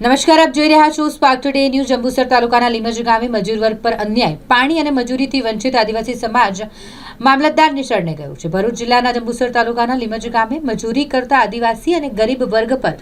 નમસ્કાર, આપ જોઈ રહ્યા છો સ્પાર્ક ટુડે ન્યૂઝ જંબુસર તાલુકાના લીમજ ગામે મજૂર વર્ગ પર અન્યાય. પાણી અને મજૂરીથી વંચિત આદિવાસી સમાજ મામલતદાર નિશળને ગયું છે. ભરૂચ જિલ્લાના જંબુસર તાલુકાના લીમજ ગામે મજૂરી કરતા આદિવાસી અને ગરીબ વર્ગ પર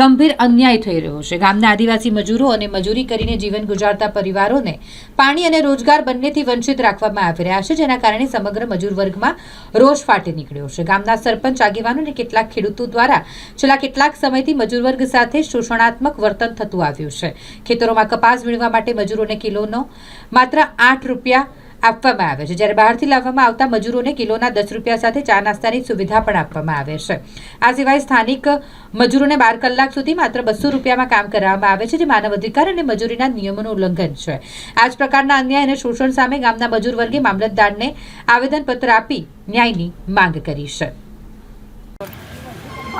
ગંભીર અન્યાય થઈ રહ્યો છે. ગામના આદિવાસી મજૂરો અને મજૂરી કરીને જીવન ગુજારતા પરિવારોને પાણી અને રોજગાર બંનેથી વંચિત રાખવામાં આવી રહ્યા છે, જેના કારણે સમગ્ર મજૂર વર્ગમાં રોષ ફાટી નીકળ્યો છે. ગામના સરપંચ આગેવાનો અને કેટલાક ખેડૂતો દ્વારા છેલ્લા કેટલાક સમયથી મજૂર વર્ગ સાથે શોષણાત્મક વર્તન થતું આવ્યું છે. ખેતરોમાં કપાસ વીણવા માટે મજૂરોને કિલોનો માત્ર આઠ રૂપિયા આપવામાં આવે છે. જ્યારે બહારથી લાવવામાં આવતા મજૂરોને કિલોના દસ રૂપિયા સાથે ચા નાસ્તાની સુવિધા પણ આપવામાં આવે છે. આ સિવાય સ્થાનિક મજૂરોને બાર કલાક સુધી માત્ર બસો રૂપિયામાં કામ કરાવવામાં આવે છે, જે માનવ અધિકાર અને મજૂરીના નિયમોનું ઉલ્લંઘન છે. આ જ પ્રકારના અન્યાય અને શોષણ સામે ગામના મજૂર વર્ગે મામલતદારને આવેદનપત્ર આપી ન્યાયની માંગ કરી છે.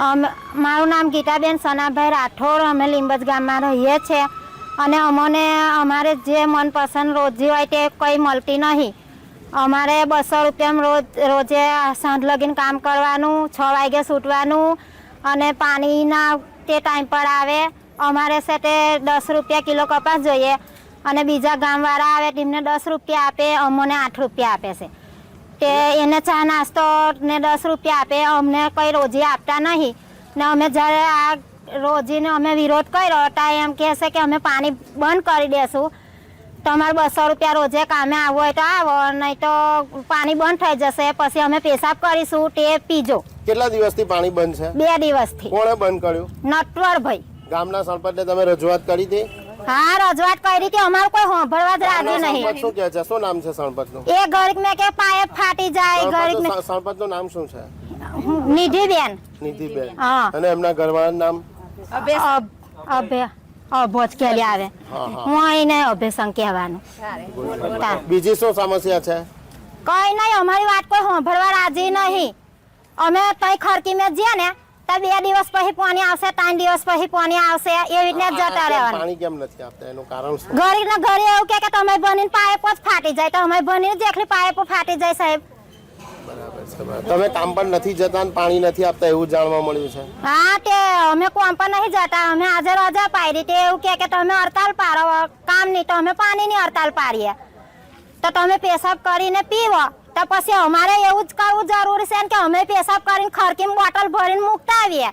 મારું નામ ગીતાબેન સનાભાઈ રાઠોડ. અમે લીંબજ ગામમાં રહીએ છીએ. અને અમને, અમારે જે મનપસંદ રોજી હોય તે કંઈ મળતી નહીં. અમારે બસો રૂપિયામાં રોજ, રોજે સાંજ લગીને કામ કરવાનું, છ વાગે છૂટવાનું અને પાણીના તે ટાઈમ પર આવે. અમારે છે દસ રૂપિયા કિલો કપાસ જોઈએ અને બીજા ગામવાળા આવે તેમને દસ રૂપિયા આપે, અમને આઠ રૂપિયા આપે છે. તે એને ચા નાસ્તો ને દસ રૂપિયા આપે અમને કંઈ રોજી આપતા નહીં. ને અમે જ્યારે આ રોજીને અમે વિરોધ કર્યો ત્યાં એમ કહે છે કે અમે પાણી બંધ કરી દેશું. તમારે બસો રૂપિયા રોજે કામે આવવો હોય તો આવો નહીં તો પાણી બંધ થઈ જશે. પછી અમે પેશાબ કરીશું તે પીજો. કેટલા દિવસથી પાણી બંધ છે? બે દિવસથી. કોણે બંધ કર્યું? નટવરભાઈ. ગામના સરપંચને તમે રજૂઆત કરી હતી? હા રજૂઆત કરી હતી અમારું કોઈ સાંભળવા જ રાજી નહીં. શું કહે છે? શું નામ છે સરપંચનું એ ઘડીક મેં કે પાયે ફાટી જાય સરપંચનું નું નામ શું છે? નિધિબેન. નિધિબેન. હા. અને એમના ઘરવાળાનું નામ? અભે અભે અભોજ કેલી આવે. હા, એને અભેસંગ કહેવાનું. બીજી શું સમસ્યા છે? કઈ નહીં અમારી વાત કોઈ સાંભળવા રાજી નહીં. અમે તઈ ખરકી મેં જ્યાં ને તો બે દિવસ પછી પાણી આવશે ત્રણ દિવસ પછી પાણી આવશે એવી રીતના જતા રહેવાનું. પાણી કેમ નથી આપતા? એનું કારણ શું? ઘરે ને ઘરે એવું કે કે તમે બનીને પાઇપો જ ફાટી જાય તો અમે બનીને જેટલી પાઇપ ફાટી જાય સાહેબ. તમે કામ પર નથી જતા પાણી નથી આપતા એવું જાણવા મળ્યું છે? હા તે અમે કોમ પર નહીં જતા અમે આજે રજા પાડી તે એવું કે કે તમે હડતાલ પાડો કામ નહીં તો અમે પાણીની હડતાલ પાડીએ. તો તમે પેશાબ કરીને પીવો. તો પછી અમારે એવું જ કરવું જરૂરી છે કે અમે પેશાબ કરીને ખરકીમાં બોટલ ભરીને મૂકતા આવીએ.